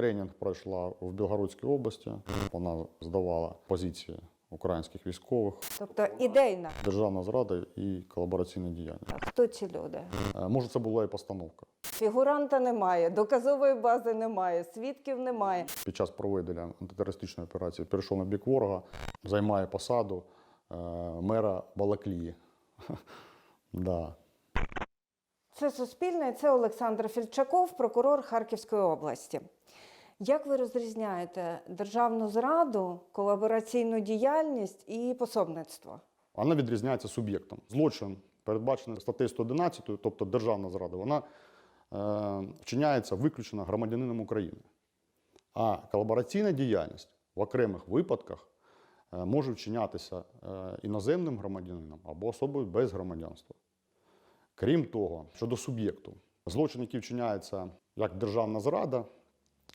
Тренінг пройшла в Білгородській області. Вона здавала позиції українських військових, Тобто ідейна. державна зрада і колабораційна діяльність. А Хто ці люди? Е, Може, це була і постановка. Фігуранта немає, доказової бази немає, свідків немає. Під час проведення антитерористичної операції перейшов на бік ворога, займає посаду е, мера Балаклії. Да. Це Суспільне, це Олександр Фільчаков, прокурор Харківської області. Як ви розрізняєте державну зраду, колабораційну діяльність і пособництво? Вона відрізняється суб'єктом. Злочин, передбачений статтею 111, тобто державна зрада, вона е, вчиняється виключно громадянином України. А колабораційна діяльність в окремих випадках е, може вчинятися е, іноземним громадянином або особою без громадянства. Крім того, щодо суб'єкту, злочин, який вчиняється як державна зрада,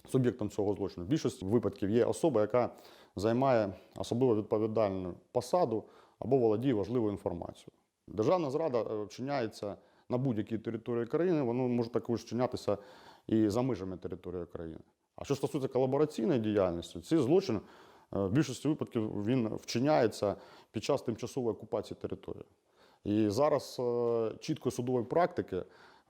суб'єктом цього злочину в більшості випадків є особа, яка займає особливо відповідальну посаду або володіє важливою інформацією. Державна зрада е, вчиняється на будь-якій території країни, воно може також вчинятися і за межами території країни. А що стосується колабораційної діяльності, цей злочин е, в більшості випадків він вчиняється під час тимчасової окупації території. І зараз е, чіткої судової практики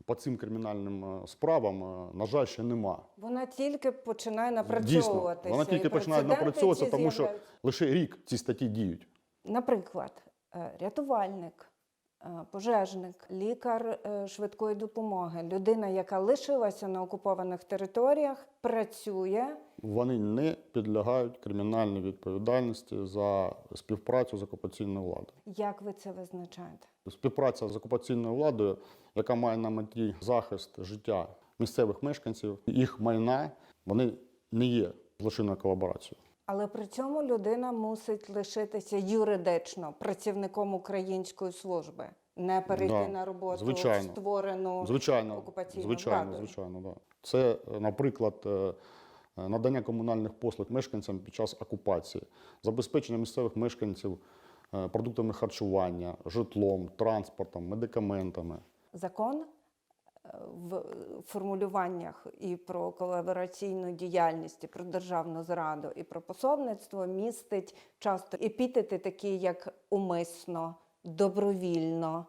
по цим кримінальним е, справам, е, на жаль, ще нема. Вона тільки починає Дійсно, напрацьовуватися. вона тільки починає напрацьовуватися, тому що лише рік ці статті діють. Наприклад, е, рятувальник, пожежник, лікар швидкої допомоги, людина, яка лишилася на окупованих територіях, працює. Вони не підлягають кримінальній відповідальності за співпрацю з окупаційною владою. Як ви це визначаєте? Співпраця з окупаційною владою, яка має на меті захист життя місцевих мешканців, їх майна, вони не є злочинною колаборацією. Але при цьому людина мусить лишитися юридично працівником української служби, не перейти Да, на роботу звичайно. створену Звичайно, окупаційну звичайно, владою. звичайно, да. Це, е, наприклад, е, е, надання комунальних послуг мешканцям під час окупації, забезпечення місцевих мешканців продуктами харчування, житлом, транспортом, медикаментами. Закон е, в формулюваннях і про колабораційну діяльність, і про державну зраду, і про пособництво містить часто епітети, такі як умисно, добровільно.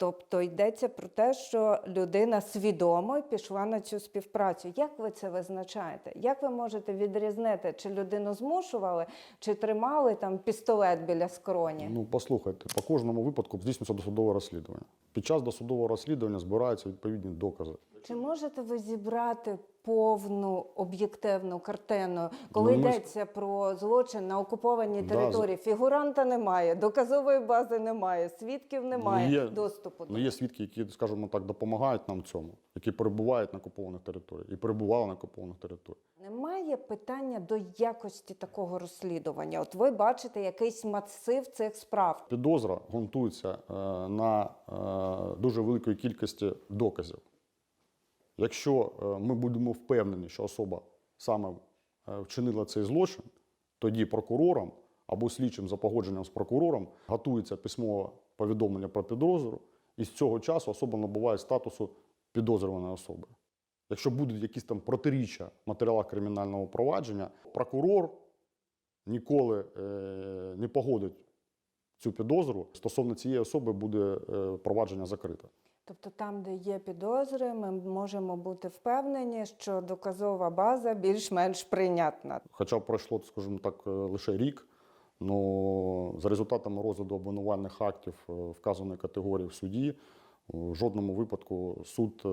Тобто йдеться про те, що людина свідомо пішла на цю співпрацю. Як ви це визначаєте? Як ви можете відрізнити, чи людину змушували, чи тримали там пістолет біля скроні? Ну, послухайте, по кожному випадку здійснюється досудове розслідування. Під час досудового розслідування збираються відповідні докази. Чи можете ви зібрати повну об'єктивну картину, коли Ну, ми ж- йдеться про злочин на окупованій Да, території? Фігуранта немає, доказової бази немає, свідків немає, Ну, є- доступу. Ну, є свідки, які, скажімо так, допомагають нам в цьому, які перебувають на окупованих територіях і перебували на окупованих територіях. Немає питання до якості такого розслідування. От ви бачите якийсь масив цих справ. Підозра ґрунтується е, на е, дуже великої кількості доказів. Якщо е, ми будемо впевнені, що особа саме е, вчинила цей злочин, тоді прокурором або слідчим за погодженням з прокурором готується письмове повідомлення про підозру, і з цього часу особа набуває статусу підозрюваної особи. Якщо будуть якісь там протиріччя в матеріалах кримінального провадження, прокурор ніколи е, не погодить цю підозру, стосовно цієї особи буде провадження закрите. Тобто, там, де є підозри, ми можемо бути впевнені, що доказова база більш-менш прийнятна. Хоча пройшло, скажімо так, е, лише рік, але за результатами розгляду обвинувальних актів е, вказаної категорії в суді, в жодному випадку суд е,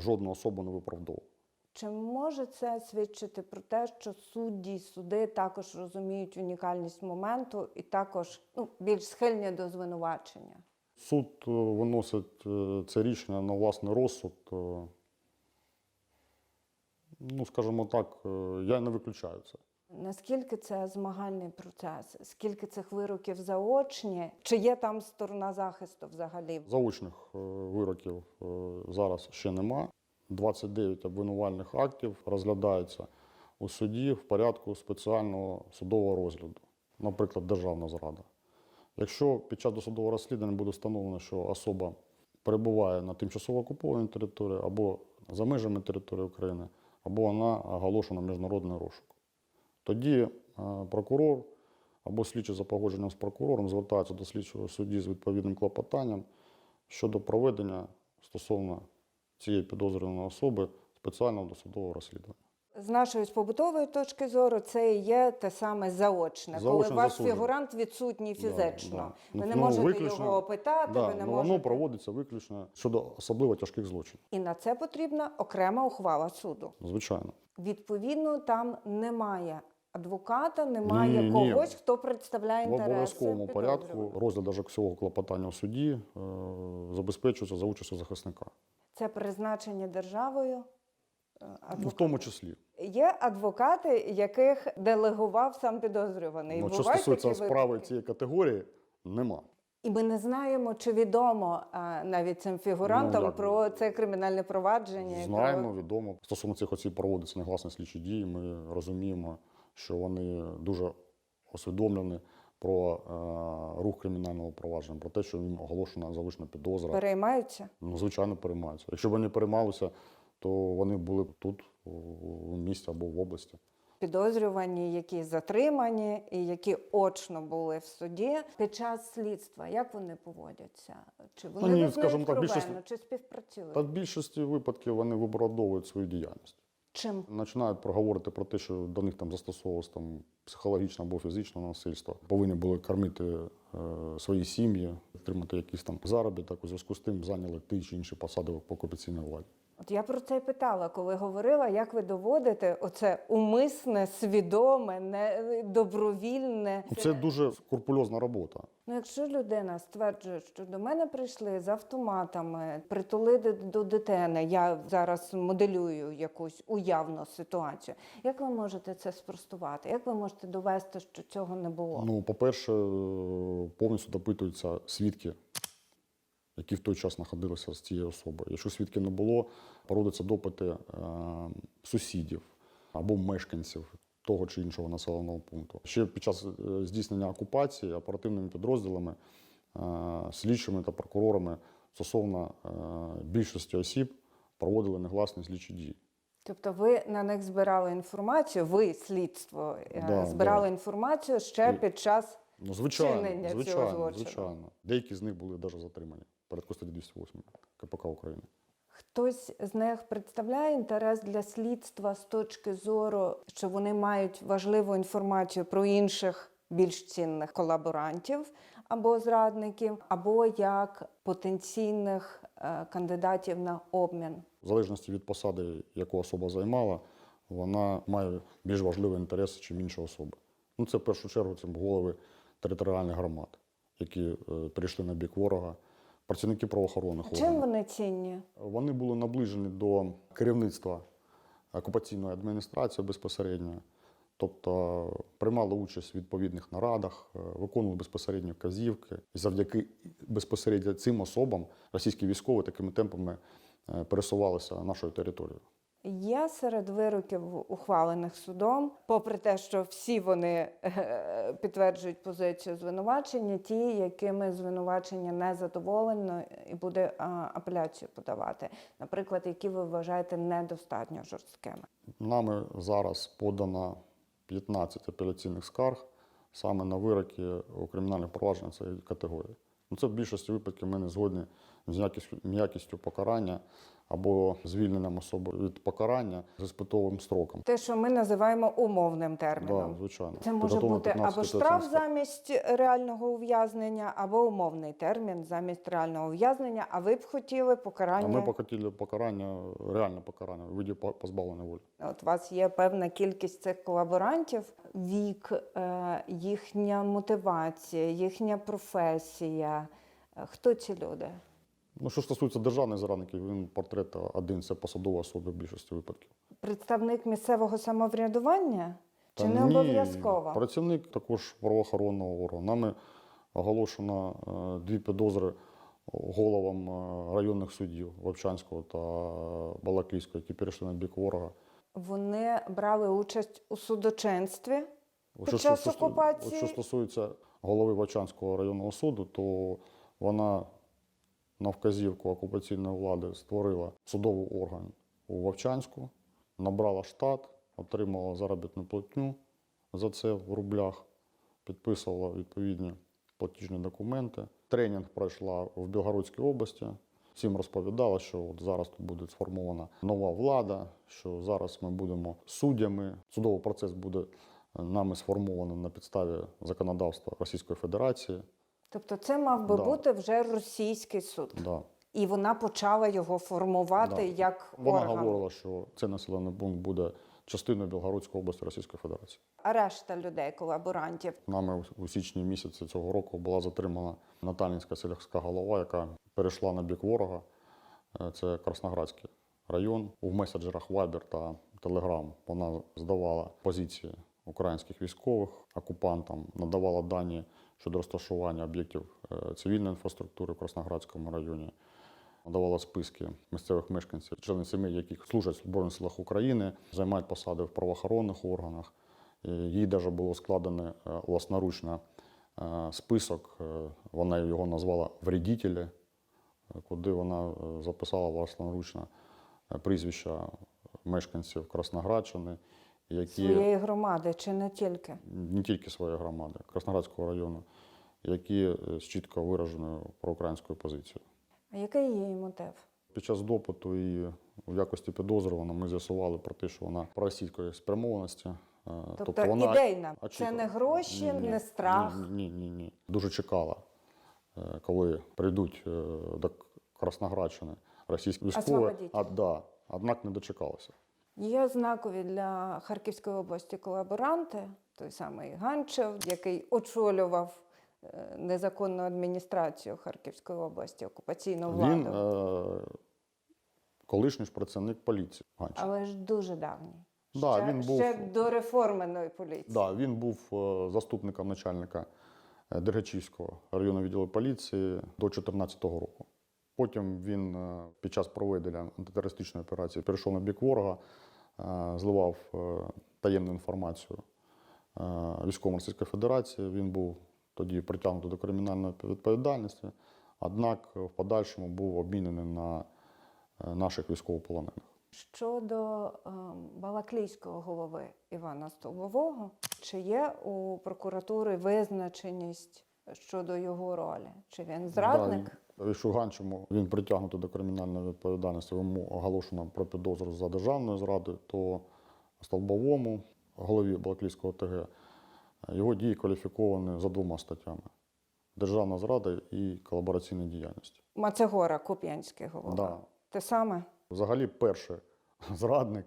жодну особу не виправдовував. Чи може це свідчити про те, що судді й суди також розуміють унікальність моменту і також ну, більш схильні до звинувачення? Суд е, виносить е, це рішення на власний розсуд. е, Ну, скажімо так, я не виключаю це. Наскільки це змагальний процес? Скільки цих вироків заочні? Чи є там сторона захисту взагалі? Заочних вироків зараз ще нема. 29 обвинувальних актів розглядаються у суді в порядку спеціального судового розгляду, наприклад, державна зрада. Якщо під час досудового розслідування буде встановлено, що особа перебуває на тимчасово окупованій території або за межами території України, або вона оголошена міжнародний розшук. Тоді е, прокурор або слідчий за погодженням з прокурором звертається до слідчого судді з відповідним клопотанням щодо проведення стосовно цієї підозрюваної особи спеціального досудового розслідування. З нашої побутової точки зору це і є те саме заочне, Заочне коли ваш засудження. фігурант відсутній фізично. Да, Ви да. не Ну, можете виключно- його опитати, Да, ви не ну, можете. Воно проводиться виключно щодо особливо тяжких злочинів. І на це потрібна окрема ухвала суду. Звичайно. Відповідно, там немає адвоката, немає Ні, ні. когось, хто представляє В інтереси. обов'язковому порядку розгляд даже всього клопотання в суді е, забезпечується за участю захисника. Це призначені державою. е, Ну, в тому числі. Є адвокати, яких делегував сам підозрюваний. Ну, що стосується такі справи випадки? цієї категорії, нема. І ми не знаємо, чи відомо а, навіть цим фігурантам Ну, як? про це кримінальне провадження. і Знаємо, відомо. Стосовно цих осіб проводиться негласні слідчі дії. Ми розуміємо, що вони дуже усвідомлені про е, рух кримінального провадження, про те, що їм оголошена залишна підозра. Переймаються. Ну, звичайно, переймаються. Якщо б вони переймалися, то вони були б тут, у- місті або в області. Підозрювані, які затримані, і які очно були в суді під час слідства. Як вони поводяться? Чи вони ні, скажімо так, більшість- чи співпрацюють? Та в більшості випадків вони виправдовують свою діяльність. Чим? Починають проговорити про те, що до них там застосовувалось там психологічне або фізичне насильство. Повинні були кормити е, свої сім'ї, отримати якийсь там заробіток. У зв'язку з тим зайняли ті чи інші посади в окупаційній владі. От я про це й питала, коли говорила, як ви доводите оце умисне, свідоме, не добровільне. Ну, Це дуже скрупульозна робота. Ну, якщо людина стверджує, що до мене прийшли з автоматами, притулити до дитини, я зараз моделюю якусь уявну ситуацію. Як ви можете це спростувати? Як ви можете довести, що цього не було? Ну, по-перше, повністю допитуються свідки, які в той час знаходилися з цією особою. Якщо свідків не було, проводяться допити е, сусідів або мешканців того чи іншого населеного пункту. Ще під час е, здійснення окупації оперативними підрозділами, е, слідчими та прокурорами стосовно більшості осіб проводили негласні слідчі дії. Тобто ви на них збирали інформацію, ви слідство Да, збирали да. інформацію ще під час Ну, звичайно, Вчинення цього злочину. звичайно. Деякі з них були навіть затримані перед статті 208 КПК України. Хтось з них представляє інтерес для слідства з точки зору, що вони мають важливу інформацію про інших більш цінних колаборантів або зрадників, або як потенційних е, кандидатів на обмін. В залежності від посади, яку особа займала, вона має більш важливі інтереси, ніж інша особа. Ну, це в першу чергу це голови територіальних громад, які е, перейшли на бік ворога, працівники правоохоронних Чим вони цінні? Вони були наближені до керівництва окупаційної адміністрації безпосередньо, тобто приймали участь в відповідних нарадах, е, виконували безпосередньо вказівки. І завдяки безпосередньо цим особам російські військові такими темпами е, пересувалися нашою територією. Є серед вироків, ухвалених судом, попри те, що всі вони е, підтверджують позицію звинувачення, ті, якими звинувачення не задоволено і буде апеляцію подавати, наприклад, які ви вважаєте недостатньо жорсткими. Нами зараз подано 15 апеляційних скарг саме на вироки у кримінальних провадженнях цієї категорії. Ну, це в більшості випадків ми не згодні м'якістю покарання або звільненням особи від покарання з іспитовим строком. Те, що ми називаємо умовним терміном. Да, звичайно. Це може бути або штраф замість реального ув'язнення, або умовний термін замість реального ув'язнення. А ви б хотіли покарання? А ми б хотіли покарання, реальне покарання у виді по- позбавлення волі. От у вас є певна кількість цих колаборантів, вік, е, їхня мотивація, їхня професія. Хто ці люди? Ну, що стосується державних зрадників, він портрет один це посадова особа в більшості випадків. Представник місцевого самоврядування? Чи Та не ні, обов'язково? Працівник також правоохоронного органу. Нами оголошено е, дві підозри головам е, районних судів Вовчанського та Балаклійського, які перейшли на бік ворога. Вони брали участь у судочинстві. Під Що час окупації? Що стосується голови Вовчанського районного суду, то вона на вказівку окупаційної влади створила судовий орган у Вовчанську набрала штат, отримала заробітну платню за це в рублях, підписувала відповідні платіжні документи. Тренінг пройшла в Білгородській області. Всім розповідала, що от зараз тут буде сформована нова влада, що зараз ми будемо суддями. Судовий процес буде нами сформований на підставі законодавства Російської Федерації. Тобто це мав би Да. бути вже російський суд. Да. І вона почала його формувати Да. як Вона орган. говорила, що цей населений пункт буде частиною Білгородської області Російської Федерації. А решта людей, колаборантів. Нами у- січні місяці цього року була затримана Наталінська сільська голова, яка перейшла на бік ворога. Е, Це Красноградський район. У меседжерах Viber та Telegram вона здавала позиції українських військових окупантам, надавала дані щодо розташування об'єктів е, цивільної інфраструктури в Красноградському районі. Надавала списки місцевих мешканців, членів сімей, яких служать в Збройних силах України, займають посади в правоохоронних органах. Їй навіть було складено е, власноручно е, список, вона його назвала «Вредителі», е, куди вона записала власноручно прізвища мешканців Красноградщини, які Своєї громади чи не тільки? не тільки своєї громади, Красноградського району, які е, з чітко вираженою проукраїнською позицією. А який її мотив? Під час допиту і у якості підозрюваного ми з'ясували про те, що вона проросійської спрямованості. е, Тобто, ідейна. Це не гроші, Ні, ні, не страх. Ні, ні, ні, ні. Дуже чекала, е, коли прийдуть до Красноградщини російські військові. А, да, однак не дочекалася. Є знакові для Харківської області колаборанти, той самий Ганчев, який очолював е, незаконну адміністрацію Харківської області, окупаційну владу. Він е, колишній ж працівник поліції. Ганчев. Але ж дуже давній. Да, ще, він був- ще до реформеної поліції. Да, він був е, заступником начальника е, Дергачівського районного відділу поліції до 2014 року. Потім він під час проведення антитерористичної операції перейшов на бік ворога, зливав е, таємну інформацію е, військової Російської Федерації. Він був тоді притягнутий до кримінальної відповідальності, однак в подальшому був обмінений на е, наших військовополонених. Щодо е, Балаклійського голови Івана Столбового, чи є у прокуратури визначеність щодо його ролі? Чи він зрадник? Да, Шуганчому він притягнутий до кримінальної відповідальності. Йому оголошено про підозру за державною зрадою, то Столбовому, голові Балаклійського ТГ, його дії кваліфіковані за двома статтями: державна зрада і колабораційна діяльність. Мацегора, Куп'янський голова. Да. Те саме? Взагалі, перший зрадник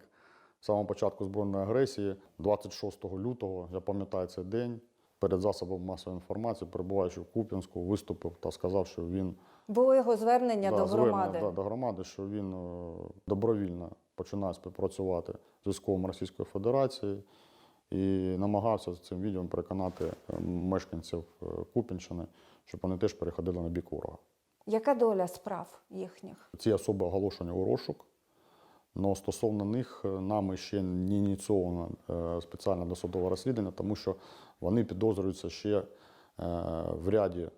з самого початку збройної агресії, 26 лютого, я пам'ятаю цей день, перед засобом масової інформації, перебуваючи в Куп'янську, виступив та сказав, що він Було його звернення до звернення, громади. да, до громади, що він е, добровільно починає співпрацювати з військовим Російської Федерації і намагався цим відео переконати е, мешканців е, Куп'янщини, щоб вони теж переходили на бік ворога. Яка доля справ їхніх? Ці особи оголошені у розшук. але стосовно них нами ще не ініційовано спеціальне досудове розслідування, тому що вони підозрюються ще в ряді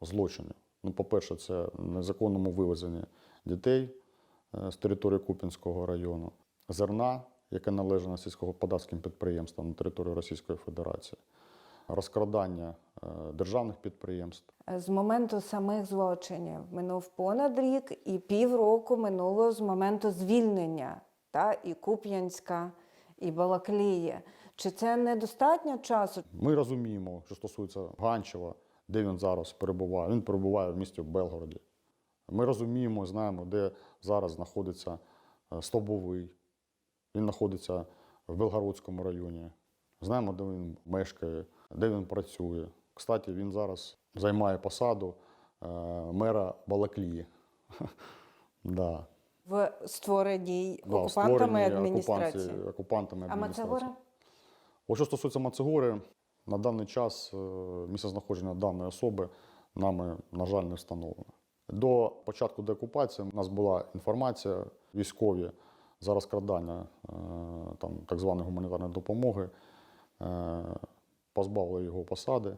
злочинів. Ну, по-перше, це незаконному вивезенні дітей е, з території Купінського району, зерна, яке належало сільськогосподарським підприємствам на території Російської Федерації, розкрадання е, державних підприємств. З моменту самих злочинів минув понад рік, і півроку минуло з моменту звільнення та і Куп'янська, і Балаклії. Чи це недостатньо часу? Ми розуміємо, що стосується Ганчева, де він зараз перебуває. Він перебуває в місті Белгороді. Ми розуміємо, знаємо, де зараз знаходиться е, Стовбовий. Він знаходиться в Белгородському районі. Знаємо, де він мешкає, де він працює. Кстати, він зараз займає посаду е, мера Балаклії. Да. В створеній Да, окупантами створені адміністрації. окупантами А адміністрації. Мацегора? От що стосується Мацегори, на даний час е, місце знаходження даної особи нами, на жаль, не встановлено. До початку деокупації у нас була інформація військові за розкрадання е, там, так званої гуманітарної допомоги, е, позбавили його посади,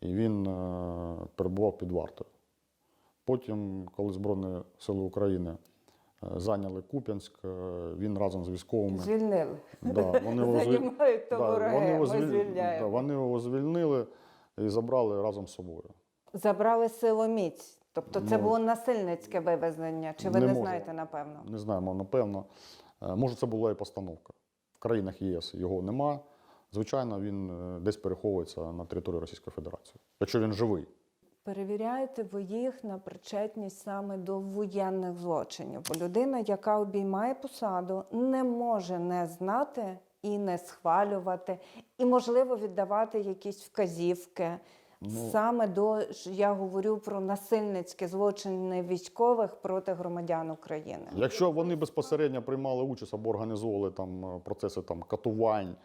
і він перебував під вартою. Потім, коли Збройні Сили України зайняли Куп'янськ. е, Він разом з військовими. Звільнили. Да, вони його звіль- да, вони, його звіль- да, вони його звільнили і забрали разом з собою. Забрали силоміць. Тобто це Ну, було насильницьке вивезення, чи ви не не, можу. знаєте, напевно? Не знаємо, напевно. Е, Може, це була і постановка. В країнах ЄС його нема. Звичайно, він е, десь переховується на території Російської Федерації, якщо він живий. Перевіряєте ви їх на причетність саме до воєнних злочинів. Бо людина, яка обіймає посаду, не може не знати і не схвалювати, і, можливо, віддавати якісь вказівки. Ну. Саме до я говорю про насильницькі злочини військових проти громадян України. Якщо вони безпосередньо приймали участь або організовували там е, процеси там, катувань,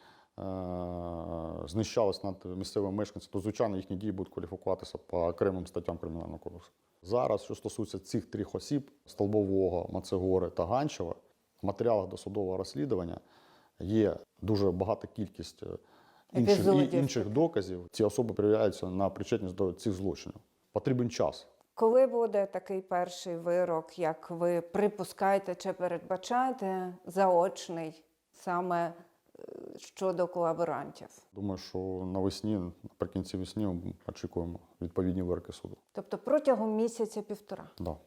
знищались над місцевими мешканцями, то звичайно їхні дії будуть кваліфікуватися по окремим статтям Кримінального кодексу. Зараз, що стосується цих трьох осіб Столбового, Мацегори та Ганчева, в матеріалах досудового розслідування є дуже багата кількість е, інших, і- інших доказів. Ці особи перевіряються на причетність до цих злочинів. Потрібен час. Коли буде такий перший вирок, як ви припускаєте чи передбачаєте, заочний саме е, щодо колаборантів? Думаю, що навесні, наприкінці весні, очікуємо відповідні вироки суду. Тобто протягом місяця-півтора. Да.